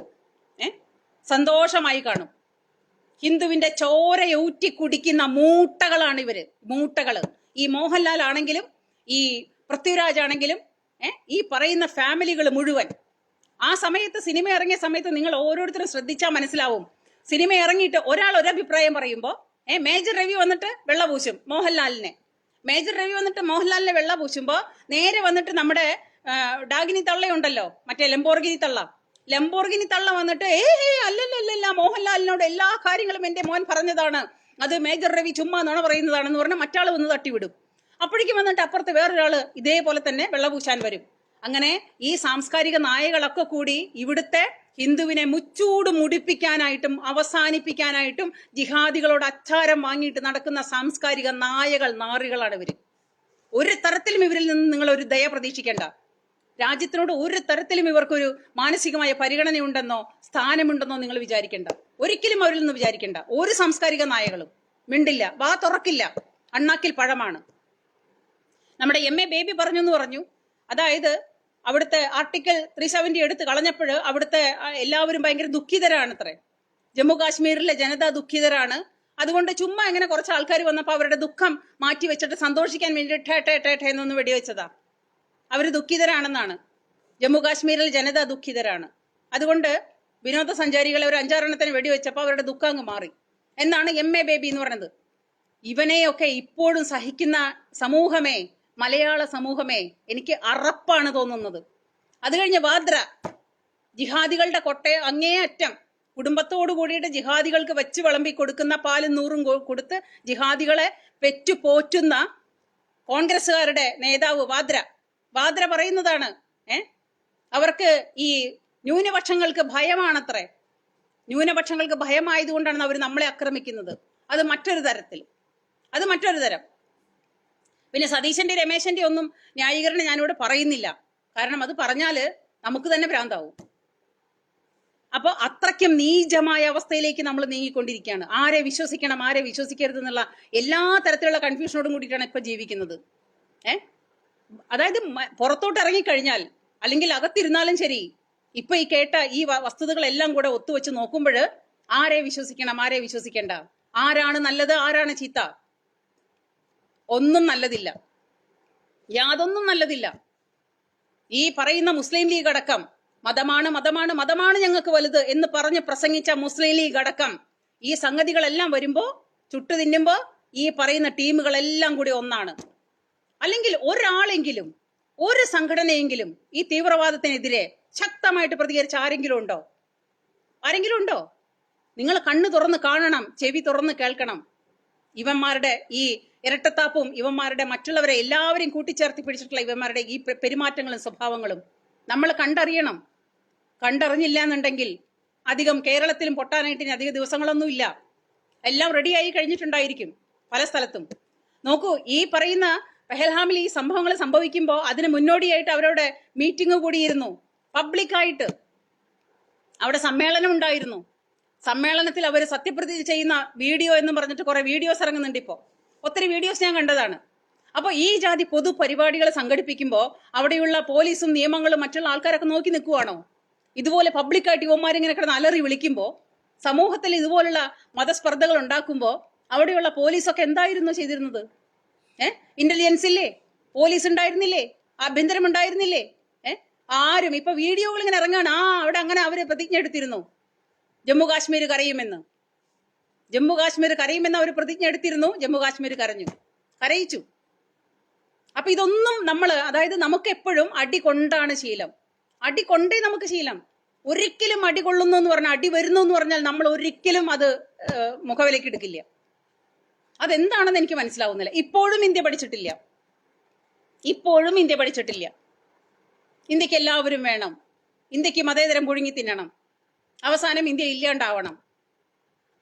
ഏ? സന്തോഷമായി കാണും. ഹിന്ദുവിന്റെ ചോരയൂറ്റി കുടിക്കുന്ന മൂട്ടകളാണ് ഇവർ. മൂട്ടകൾ. ഈ മോഹൻലാൽ ആണെങ്കിലും ഈ പൃഥ്വിരാജ് ആണെങ്കിലും ഈ പറയുന്ന ഫാമിലികൾ മുഴുവൻ. ആ സമയത്ത് സിനിമ ഇറങ്ങിയ സമയത്ത് നിങ്ങൾ ഓരോരുത്തരും ശ്രദ്ധിച്ചാൽ മനസ്സിലാവും. സിനിമ ഇറങ്ങിയിട്ട് ഒരാൾ ഒരഭിപ്രായം പറയുമ്പോൾ ഏ മേജർ രവി വന്നിട്ട് വെള്ളപൂശും മോഹൻലാലിനെ. മേജർ രവി വന്നിട്ട് മോഹൻലാലിനെ വെള്ള പൂശുമ്പോൾ നേരെ വന്നിട്ട് നമ്മുടെ ഡാഗിനി തള്ളയുണ്ടല്ലോ മറ്റേ ലംബോർഗിനി തള്ള. ലംബോർഗിനി തള്ള വന്നിട്ട് ഏ ഹേ അല്ലല്ലല്ല മോഹൻലാലിനോട് എല്ലാ കാര്യങ്ങളും എന്റെ മോൻ പറഞ്ഞതാണ്. അത് മേജർ രവി ചുമ്മാ നുണ പറയുന്നതാണെന്ന് പറഞ്ഞാൽ മറ്റാൾ വന്ന് തട്ടിവിടും. അപ്പോഴേക്കും വന്നിട്ട് അപ്പുറത്ത് വേറൊരാൾ ഇതേപോലെ തന്നെ വെള്ളപൂശാൻ വരും. അങ്ങനെ ഈ സാംസ്കാരിക നായകളൊക്കെ കൂടി ഇവിടുത്തെ ഹിന്ദുവിനെ മുച്ചൂട് മുടിപ്പിക്കാനായിട്ടും അവസാനിപ്പിക്കാനായിട്ടും ജിഹാദികളോട് അച്ചാരം വാങ്ങിയിട്ട് നടക്കുന്ന സാംസ്കാരിക നായകൾ നാറികളാണ് ഇവർ. ഒരു തരത്തിലും ഇവരിൽ നിന്ന് നിങ്ങൾ ഒരു ദയ പ്രതീക്ഷിക്കേണ്ട. രാജ്യത്തിനോട് ഒരു തരത്തിലും ഇവർക്കൊരു മാനസികമായ പരിഗണനയുണ്ടെന്നോ സ്ഥാനമുണ്ടെന്നോ നിങ്ങൾ വിചാരിക്കേണ്ട. ഒരിക്കലും അവരിൽ നിന്ന് വിചാരിക്കേണ്ട. ഒരു സാംസ്കാരിക നായകളും. മിണ്ടില്ല. വാ തുറക്കില്ല. അണ്ണാക്കിൽ പഴമാണ്. നമ്മുടെ എം എ ബേബി പറഞ്ഞു എന്ന് പറഞ്ഞു. അതായത് അവിടുത്തെ ആർട്ടിക്കിൾ ത്രീ സെവന്റി എടുത്ത് കളഞ്ഞപ്പോൾ അവിടുത്തെ എല്ലാവരും ഭയങ്കര ദുഃഖിതരാണ് അത്രേ ജമ്മു കാശ്മീരിലെ ജനത ദുഃഖിതരാണ്. അതുകൊണ്ട് ചുമ്മാ ഇങ്ങനെ കുറച്ച് ആൾക്കാർ വന്നപ്പോൾ അവരുടെ ദുഃഖം മാറ്റി വെച്ചിട്ട് സന്തോഷിക്കാൻ വേണ്ടി ടേ ടേ ടേ എന്നൊന്ന് വെടിവെച്ചതാ. അവർ ദുഃഖിതരാണെന്നാണ്. ജമ്മു കാശ്മീരിൽ ജനത ദുഃഖിതരാണ്. അതുകൊണ്ട് വിനോദസഞ്ചാരികളെ ഒരു അഞ്ചാറെണ്ണത്തിന് വെടിവെച്ചപ്പോൾ അവരുടെ ദുഃഖം മാറി. എന്നാണ് എം എ ബേബി എന്ന് പറയുന്നത്. ഇവനെയൊക്കെ ഇപ്പോഴും സഹിക്കുന്ന സമൂഹമേ മലയാള സമൂഹമേ എനിക്ക് അറപ്പാണ് തോന്നുന്നത്. അത് കഴിഞ്ഞ് വാദ്ര ജിഹാദികളുടെ കൊട്ടയ അങ്ങേയറ്റം കുടുംബത്തോട് കൂടിയിട്ട് ജിഹാദികൾക്ക് വെച്ച് വിളമ്പി കൊടുക്കുന്ന പാലും നൂറും കൊടുത്ത് ജിഹാദികളെ പെറ്റു പോറ്റുന്ന കോൺഗ്രസ്സുകാരുടെ നേതാവ് വാദ്ര. വാദ്ര പറയുന്നതാണ് ഏ? അവർക്ക് ഈ ന്യൂനപക്ഷങ്ങൾക്ക് ഭയമാണത്രേ. ന്യൂനപക്ഷങ്ങൾക്ക് ഭയമായതുകൊണ്ടാണ് അവർ നമ്മളെ ആക്രമിക്കുന്നത്. അത് മറ്റൊരു തരത്തിൽ. അത് മറ്റൊരു തരം. പിന്നെ സതീശന്റെ രമേശന്റെ ഒന്നും ന്യായീകരണം ഞാനിവിടെ പറയുന്നില്ല. കാരണം അത് പറഞ്ഞാൽ നമുക്ക് തന്നെ ഭ്രാന്താവും. അപ്പൊ അത്രയ്ക്കും നീചമായ അവസ്ഥയിലേക്ക് നമ്മൾ നീങ്ങിക്കൊണ്ടിരിക്കുകയാണ്. ആരെ വിശ്വസിക്കണം ആരെ വിശ്വസിക്കരുത് എന്നുള്ള എല്ലാ തരത്തിലുള്ള കൺഫ്യൂഷനോടും കൂടിയിട്ടാണ് ഇപ്പൊ ജീവിക്കുന്നത്. ഏ? അതായത് പുറത്തോട്ട് ഇറങ്ങിക്കഴിഞ്ഞാൽ അല്ലെങ്കിൽ അകത്തിരുന്നാലും ശരി ഇപ്പൊ ഈ കേട്ട ഈ വസ്തുതകളെല്ലാം കൂടെ ഒത്തുവെച്ച് നോക്കുമ്പോൾ ആരെ വിശ്വസിക്കണം ആരെ വിശ്വസിക്കേണ്ട? ആരാണ് നല്ലത് ആരാണ് ചീത്ത? ഒന്നും നല്ലതില്ല. യാതൊന്നും നല്ലതില്ല. ഈ പറയുന്ന മുസ്ലിം ലീഗ് അടക്കം മതമാണ് മതമാണ് മതമാണ് ഞങ്ങൾക്ക് വലുത് എന്ന് പറഞ്ഞ് പ്രസംഗിച്ച മുസ്ലിം ലീഗ് അടക്കം ഈ സംഗതികളെല്ലാം വരുമ്പോ ചുട്ടു തിന്നുമ്പോ ഈ പറയുന്ന ടീമുകളെല്ലാം കൂടി ഒന്നാണ്. അല്ലെങ്കിൽ ഒരാളെങ്കിലും ഒരു സംഘടനയെങ്കിലും ഈ തീവ്രവാദത്തിനെതിരെ ശക്തമായിട്ട് പ്രതികരിച്ച ആരെങ്കിലും ഉണ്ടോ? ആരെങ്കിലും ഉണ്ടോ? നിങ്ങൾ കണ്ണു തുറന്ന് കാണണം ചെവി തുറന്ന് കേൾക്കണം. ഇവന്മാരുടെ ഈ ഇരട്ടത്താപ്പും ഇവന്മാരുടെ മറ്റുള്ളവരെ എല്ലാവരെയും കൂട്ടിച്ചേർത്തി പിടിച്ചിട്ടുള്ള ഇവന്മാരുടെ ഈ പെരുമാറ്റങ്ങളും സ്വഭാവങ്ങളും നമ്മൾ കണ്ടറിയണം. കണ്ടറിഞ്ഞില്ല എന്നുണ്ടെങ്കിൽ അധികം കേരളത്തിലും പൊട്ടാനായിട്ട് ഇനി അധിക ദിവസങ്ങളൊന്നുമില്ല. എല്ലാം റെഡിയായി കഴിഞ്ഞിട്ടുണ്ടായിരിക്കും പല സ്ഥലത്തും. നോക്കൂ ഈ പറയുന്ന പെഹൽഹാമിൽ ഈ സംഭവങ്ങൾ സംഭവിക്കുമ്പോൾ അതിന് മുന്നോടിയായിട്ട് അവരോട് മീറ്റിംഗ് കൂടിയിരുന്നു. പബ്ലിക്കായിട്ട് അവിടെ സമ്മേളനം ഉണ്ടായിരുന്നു. സമ്മേളനത്തിൽ അവർ സത്യപ്രതിജ്ഞ ചെയ്യുന്ന വീഡിയോ എന്ന് പറഞ്ഞിട്ട് കുറെ വീഡിയോസ് ഇറങ്ങുന്നുണ്ട് ഇപ്പോൾ ഒത്തിരി വീഡിയോസ് ഞാൻ കണ്ടതാണ്. അപ്പോൾ ഈ ജാതി പൊതു പരിപാടികൾ സംഘടിപ്പിക്കുമ്പോൾ അവിടെയുള്ള പോലീസും നിയമങ്ങളും മറ്റുള്ള ആൾക്കാരൊക്കെ നോക്കി നിൽക്കുവാണോ? ഇതുപോലെ പബ്ലിക്കായിട്ട് യുവന്മാരിങ്ങനെ കിടന്ന് അലറി വിളിക്കുമ്പോൾ സമൂഹത്തിൽ ഇതുപോലുള്ള മതസ്പർദ്ധകൾ ഉണ്ടാക്കുമ്പോൾ അവിടെയുള്ള പോലീസൊക്കെ എന്തായിരുന്നു ചെയ്തിരുന്നത്? ഏ? ഇന്റലിജൻസ് ഇല്ലേ പോലീസ് ഉണ്ടായിരുന്നില്ലേ? ആഭ്യന്തരം ഉണ്ടായിരുന്നില്ലേ ഏഹ് ആരും. ഇപ്പൊ വീഡിയോകൾ ഇങ്ങനെ ഇറങ്ങാണ്. ആ അവിടെ അങ്ങനെ അവർ പ്രതിജ്ഞ എടുത്തിരുന്നു. ജമ്മു കാശ്മീർ കരയുമെന്ന്. ജമ്മു കാശ്മീർ കരയുമെന്ന് അവർ പ്രതിജ്ഞ എടുത്തിരുന്നു. ജമ്മു കാശ്മീർ കരഞ്ഞു. കരയിച്ചു. അപ്പൊ ഇതൊന്നും നമ്മൾ അതായത് നമുക്ക് എപ്പോഴും അടി കൊണ്ടാണ് ശീലം. അടി കൊണ്ടേ നമുക്ക് ശീലം. ഒരിക്കലും അടി കൊള്ളുന്നു എന്ന് പറഞ്ഞാൽ അടി വരുന്നു എന്ന് പറഞ്ഞാൽ നമ്മൾ ഒരിക്കലും അത് ഏഹ്, മുഖവിലേക്ക് എടുക്കില്ല. അതെന്താണെന്ന് എനിക്ക് മനസ്സിലാവുന്നില്ല. ഇപ്പോഴും ഇന്ത്യ പഠിച്ചിട്ടില്ല. ഇപ്പോഴും ഇന്ത്യ പഠിച്ചിട്ടില്ല. ഇന്ത്യയ്ക്ക് എല്ലാവരും വേണം. ഇന്ത്യയ്ക്ക് മതേതരം പുഴുങ്ങി തിന്നണം. അവസാനം ഇന്ത്യ ഇല്ലാണ്ടാവണം.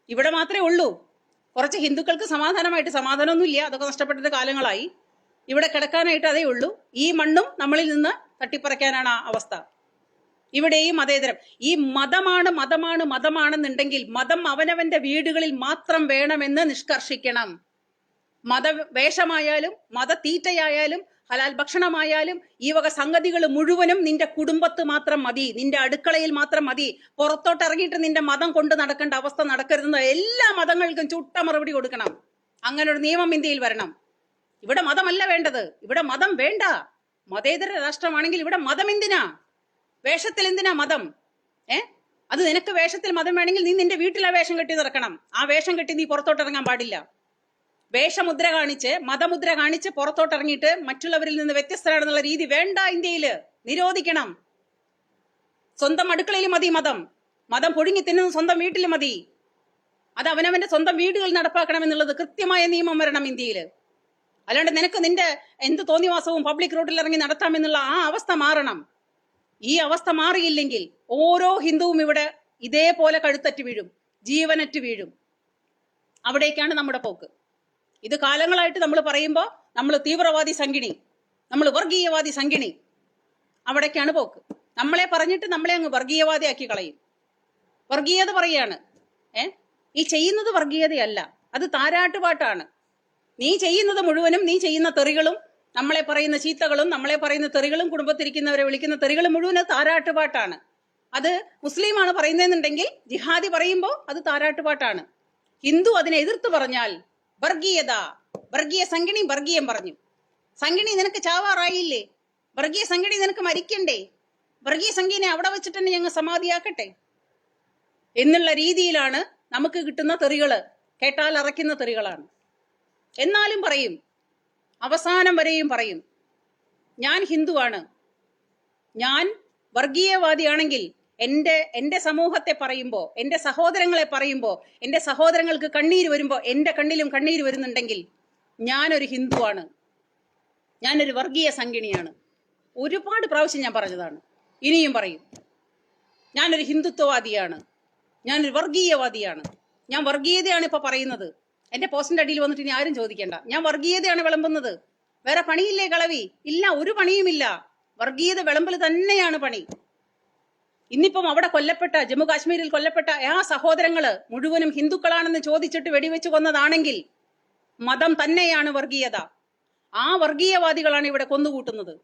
ഇവിടെ മാത്രമേ ഉള്ളൂ. കുറച്ച് ഹിന്ദുക്കൾക്ക് സമാധാനമായിട്ട് സമാധാനമൊന്നുമില്ല. അതൊക്കെ നഷ്ടപ്പെട്ടിട്ട് കാലങ്ങളായി. ഇവിടെ കിടക്കാനായിട്ട് അതേ ഉള്ളൂ. ഈ മണ്ണും നമ്മളിൽ നിന്ന് തട്ടിപ്പറിക്കാനാണ് ആ അവസ്ഥ. ഇവിടെയും മതേതരം ഈ മതമാണ് മതമാണ് മതമാണെന്നുണ്ടെങ്കിൽ മതം അവനവന്റെ വീടുകളിൽ മാത്രം വേണമെന്ന് നിഷ്കർഷിക്കണം. മത വേഷമായാലും മത തീറ്റയായാലും ഹലാൽ ഭക്ഷണമായാലും ഈ വക സംഗതികൾ മുഴുവനും നിന്റെ കുടുംബത്ത് മാത്രം മതി. നിന്റെ അടുക്കളയിൽ മാത്രം മതി. പുറത്തോട്ട് ഇറങ്ങിയിട്ട് നിന്റെ മതം കൊണ്ട് നടക്കേണ്ട അവസ്ഥ നടക്കരുതെന്ന് എല്ലാ മതങ്ങൾക്കും ചുട്ട മറുപടി കൊടുക്കണം. അങ്ങനെ ഒരു നിയമം ഇന്ത്യയിൽ വരണം. ഇവിടെ മതമല്ല വേണ്ടത്. ഇവിടെ മതം വേണ്ട. മതേതര രാഷ്ട്രമാണെങ്കിൽ ഇവിടെ മതം എന്തിനാ? വേഷത്തിൽ എന്തിനാ മതം? ഏ? അത് നിനക്ക് വേഷത്തിൽ മതം വേണമെങ്കിൽ നീ നിന്റെ വീട്ടിൽ ആ വേഷം കെട്ടി നടക്കണം ആ വേഷം കെട്ടി നീ പുറത്തോട്ട് ഇറങ്ങാൻ പാടില്ല. വേഷമുദ്ര കാണിച്ച് മതമുദ്ര കാണിച്ച് പുറത്തോട്ട് ഇറങ്ങിയിട്ട് മറ്റുള്ളവരിൽ നിന്ന് വ്യത്യസ്തരാണെന്നുള്ള രീതി വേണ്ട ഇന്ത്യയിൽ നിരോധിക്കണം. സ്വന്തം അടുക്കളയിൽ മതി മതം. മതം പൊഴുങ്ങി തിന്നുന്ന സ്വന്തം വീട്ടിൽ മതി. അത് അവനവന്റെ സ്വന്തം വീടുകളിൽ നടപ്പാക്കണം എന്നുള്ളത് കൃത്യമായ നിയമം വരണം ഇന്ത്യയിൽ അല്ലാണ്ട് നിനക്ക് നിന്റെ എന്ത് തോന്നിവാസവും പബ്ലിക് റോഡിൽ ഇറങ്ങി നടത്താമെന്നുള്ള ആ അവസ്ഥ മാറണം. ഈ അവസ്ഥ മാറിയില്ലെങ്കിൽ ഓരോ ഹിന്ദുവും ഇവിടെ ഇതേപോലെ കഴുത്തറ്റ് വീഴും ജീവനറ്റ് വീഴും. അവിടേക്കാണ് നമ്മുടെ പോക്ക്. ഇത് കാലങ്ങളായിട്ട് നമ്മൾ പറയുമ്പോൾ നമ്മൾ തീവ്രവാദി സംഗിണി നമ്മൾ വർഗീയവാദി സംഗിണി അവിടേക്കാണ് പോക്ക്. നമ്മളെ പറഞ്ഞിട്ട് നമ്മളെ അങ്ങ് വർഗീയവാദിയാക്കി കളയും. വർഗീയത പറയാണ്. ഏ? ഈ ചെയ്യുന്നത് വർഗീയതയല്ല. അത് താരാട്ടുപാട്ടാണ്. നീ ചെയ്യുന്നത് മുഴുവനും നീ ചെയ്യുന്ന തെറികളും നമ്മളെ പറയുന്ന ചീത്തകളും നമ്മളെ പറയുന്ന തെറികളും കുടുംബത്തിരിക്കുന്നവരെ വിളിക്കുന്ന തെറികളും മുഴുവൻ താരാട്ടുപാട്ടാണ്. അത് മുസ്ലിമാണ് പറയുന്നതെന്നുണ്ടെങ്കിൽ ജിഹാദി പറയുമ്പോൾ അത് താരാട്ടുപാട്ടാണ്. ഹിന്ദു അതിനെ എതിർത്ത് പറഞ്ഞാൽ വർഗീയത വർഗീയ സംഗിണി വർഗീയം പറഞ്ഞു. സംഗിണി നിനക്ക് ചാവാറായില്ലേ? വർഗീയ സംഗിണി നിനക്ക് മരിക്കണ്ടേ? വർഗീയ സംഗീനെ അവിടെ വെച്ചിട്ട് തന്നെ ഞങ്ങൾ സമാധിയാക്കട്ടെ? എന്നുള്ള രീതിയിലാണ് നമുക്ക് കിട്ടുന്ന തെറികൾ. കേട്ടാൽ അറയ്ക്കുന്ന തെറികളാണ്. എന്നാലും പറയും അവസാനം വരെയും പറയും ഞാൻ ഹിന്ദുവാണ്. ഞാൻ വർഗീയവാദിയാണെങ്കിൽ എന്റെ എന്റെ സമൂഹത്തെ പറയുമ്പോൾ എന്റെ സഹോദരങ്ങളെ പറയുമ്പോൾ എന്റെ സഹോദരങ്ങൾക്ക് കണ്ണീര് വരുമ്പോൾ എന്റെ കണ്ണിലും കണ്ണീര് വരുന്നുണ്ടെങ്കിൽ ഞാനൊരു ഹിന്ദുവാണ്. ഞാനൊരു വർഗീയ സംഗിണിയാണ് ഒരുപാട് പ്രാവശ്യം ഞാൻ പറഞ്ഞതാണ്. ഇനിയും പറയും ഞാനൊരു ഹിന്ദുത്വവാദിയാണ്. ഞാനൊരു വർഗീയവാദിയാണ്. ഞാൻ വർഗീയതയാണ് ഇപ്പോൾ പറയുന്നത്. എന്റെ പോസ്റ്റിന്റെ അടിയിൽ വന്നിട്ട് ഇനി ആരും ചോദിക്കേണ്ട. ഞാൻ വർഗീയതയാണ് വിളമ്പുന്നത്. വേറെ പണിയില്ലേ കളവി? ഇല്ല ഒരു പണിയുമില്ല. വർഗീയത വിളമ്പൽ തന്നെയാണ് പണി. ഇന്നിപ്പം അവിടെ കൊല്ലപ്പെട്ട ജമ്മു കാശ്മീരിൽ കൊല്ലപ്പെട്ട ആ സഹോദരങ്ങൾ മുഴുവനും ഹിന്ദുക്കളാണെന്ന് ചോദിച്ചിട്ട് വെടിവെച്ച് കൊന്നതാണെങ്കിൽ മതം തന്നെയാണ് വർഗീയത. ആ വർഗീയവാദികളാണ് ഇവിടെ കൊന്നുകൂട്ടുന്നത്.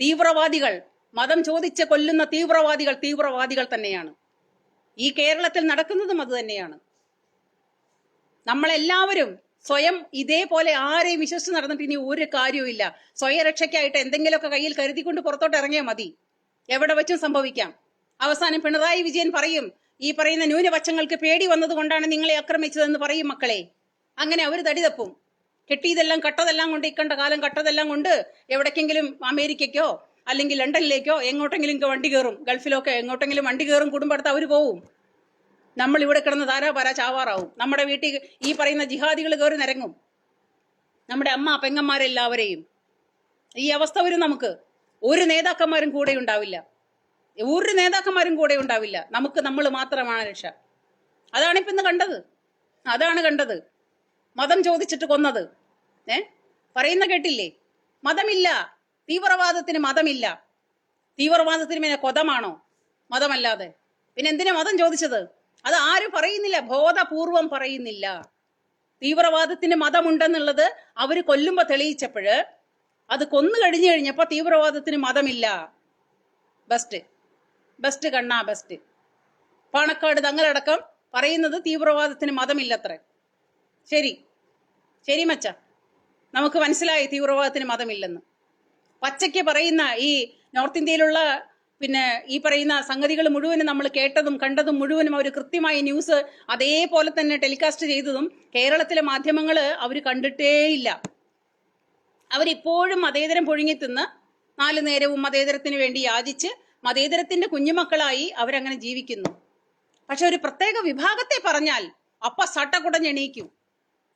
തീവ്രവാദികൾ മതം ചോദിച്ച് കൊല്ലുന്ന തീവ്രവാദികൾ തീവ്രവാദികൾ തന്നെയാണ്. ഈ കേരളത്തിൽ നടക്കുന്നതും അത് തന്നെയാണ്. നമ്മളെല്ലാവരും സ്വയം ഇതേപോലെ ആരെയും വിശ്വസിച്ച് നടന്നിട്ട് ഇനി ഒരു കാര്യവുമില്ല. സ്വയരക്ഷയ്ക്കായിട്ട് എന്തെങ്കിലുമൊക്കെ കയ്യിൽ കരുതിക്കൊണ്ട് പുറത്തോട്ട് ഇറങ്ങിയാൽ മതി. എവിടെ വെച്ചും സംഭവിക്കാം. അവസാനം പിണറായി വിജയൻ പറയും ഈ പറയുന്ന ന്യൂനപക്ഷങ്ങൾക്ക് പേടി വന്നതുകൊണ്ടാണ് നിങ്ങളെ ആക്രമിച്ചതെന്ന് പറയും മക്കളെ. അങ്ങനെ അവർ തടി തപ്പും. കെട്ടിയതെല്ലാം കട്ടതെല്ലാം കൊണ്ട് ഇക്കണ്ട കാലം കട്ടതെല്ലാം കൊണ്ട് എവിടേക്കെങ്കിലും അമേരിക്കയ്ക്കോ അല്ലെങ്കിൽ ലണ്ടനിലേക്കോ എങ്ങോട്ടെങ്കിലും വണ്ടി കയറും. ഗൾഫിലൊക്കെ എങ്ങോട്ടെങ്കിലും വണ്ടി കയറും കുടുംബടുത്ത് അവർ പോവും. നമ്മൾ ഇവിടെ കിടന്ന് താരാ പാരാ ചാവാറാവും. നമ്മുടെ വീട്ടിൽ ഈ പറയുന്ന ജിഹാദികൾ കയറി നിരങ്ങും. നമ്മുടെ അമ്മ പെങ്ങന്മാരെല്ലാവരെയും ഈ അവസ്ഥ വരും നമുക്ക്. ഒരു നേതാക്കന്മാരും കൂടെ ഉണ്ടാവില്ല. ഒരു നേതാക്കന്മാരും കൂടെ ഉണ്ടാവില്ല. നമുക്ക് നമ്മൾ മാത്രമാണ് രക്ഷ. അതാണ് ഇപ്പം ഇന്ന് കണ്ടത്. അതാണ് കണ്ടത്. മതം ചോദിച്ചിട്ട് കൊന്നത്. ഏ? പറയുന്ന കേട്ടില്ലേ? മതമില്ല. തീവ്രവാദത്തിന് മതമില്ല. തീവ്രവാദത്തിന് പിന്നെ കൊതമാണോ? മതമല്ലാതെ. പിന്നെ എന്തിനാ മതം ചോദിച്ചത്? അത് ആരും പറയുന്നില്ല ബോധപൂർവം പറയുന്നില്ല. തീവ്രവാദത്തിന് മതമുണ്ടെന്നുള്ളത് അവർ കൊല്ലുമ്പോൾ തെളിയിച്ചപ്പോൾ അത് കൊന്നു കഴിഞ്ഞു കഴിഞ്ഞപ്പോ തീവ്രവാദത്തിന് മതമില്ല. ബെസ്റ്റ്. ബെസ്റ്റ് കണ്ണാ ബെസ്റ്റ്. പാണക്കാട് തങ്ങളടക്കം പറയുന്നത് തീവ്രവാദത്തിന് മതമില്ലത്ര. ശരി. ശരി മച്ച. നമുക്ക് മനസ്സിലായി തീവ്രവാദത്തിന് മതമില്ലെന്ന്. പച്ചയ്ക്ക് പറയുന്ന ഈ നോർത്ത് ഇന്ത്യയിലുള്ള പിന്നെ ഈ പറയുന്ന സംഗതികൾ മുഴുവനും നമ്മൾ കേട്ടതും കണ്ടതും മുഴുവനും അവർ കൃത്യമായി ന്യൂസ് അതേപോലെ തന്നെ ടെലികാസ്റ്റ് ചെയ്തതും കേരളത്തിലെ മാധ്യമങ്ങൾ അവർ കണ്ടിട്ടേയില്ല അവരിപ്പോഴും മതേതരം പുഴുങ്ങിത്തിന്ന് നാലു നേരവും മതേതരത്തിന് വേണ്ടി യാചിച്ച് മതേതരത്തിന്റെ കുഞ്ഞുമക്കളായി അവരങ്ങനെ ജീവിക്കുന്നു. പക്ഷെ ഒരു പ്രത്യേക വിഭാഗത്തെ പറഞ്ഞാൽ അപ്പ സട്ടകുടഞ്ഞെണീക്കും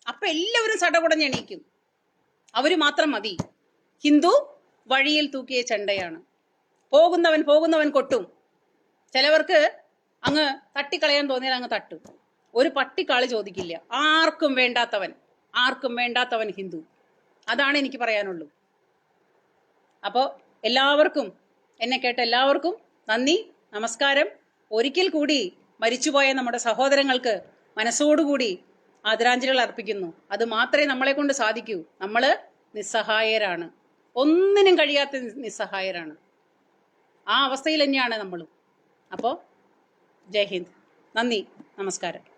അപ്പ എല്ലാവരും സടകുടഞ്ഞെണീക്കും അവർ മാത്രം മതി. ഹിന്ദു വഴിയിൽ തൂക്കിയ ചെണ്ടയാണ്. പോകുന്നവൻ പോകുന്നവൻ കൊട്ടും. ചിലവർക്ക് അങ്ങ് തട്ടിക്കളയാൻ തോന്നിയാൽ അങ്ങ് തട്ടും. ഒരു പട്ടിക്കാളി ചോദിക്കില്ല. ആർക്കും വേണ്ടാത്തവൻ. ആർക്കും വേണ്ടാത്തവൻ ഹിന്ദു. അതാണ് എനിക്ക് പറയാനുള്ളൂ. അപ്പോൾ എല്ലാവർക്കും എന്നെ കേട്ട എല്ലാവർക്കും നന്ദി നമസ്കാരം. ഒരിക്കൽ കൂടി മരിച്ചുപോയ നമ്മുടെ സഹോദരങ്ങൾക്ക് മനസ്സോടുകൂടി ആദരാഞ്ജലികൾ അർപ്പിക്കുന്നു. അത് മാത്രമേ നമ്മളെ കൊണ്ട് സാധിക്കൂ. നമ്മൾ നിസ്സഹായരാണ്. ഒന്നിനും കഴിയാത്ത നിസ്സഹായരാണ്. ആ അവസ്ഥയിൽ തന്നെയാണ് നമ്മളും. അപ്പോൾ ജയ് ഹിന്ദ്. നന്ദി. നമസ്കാരം.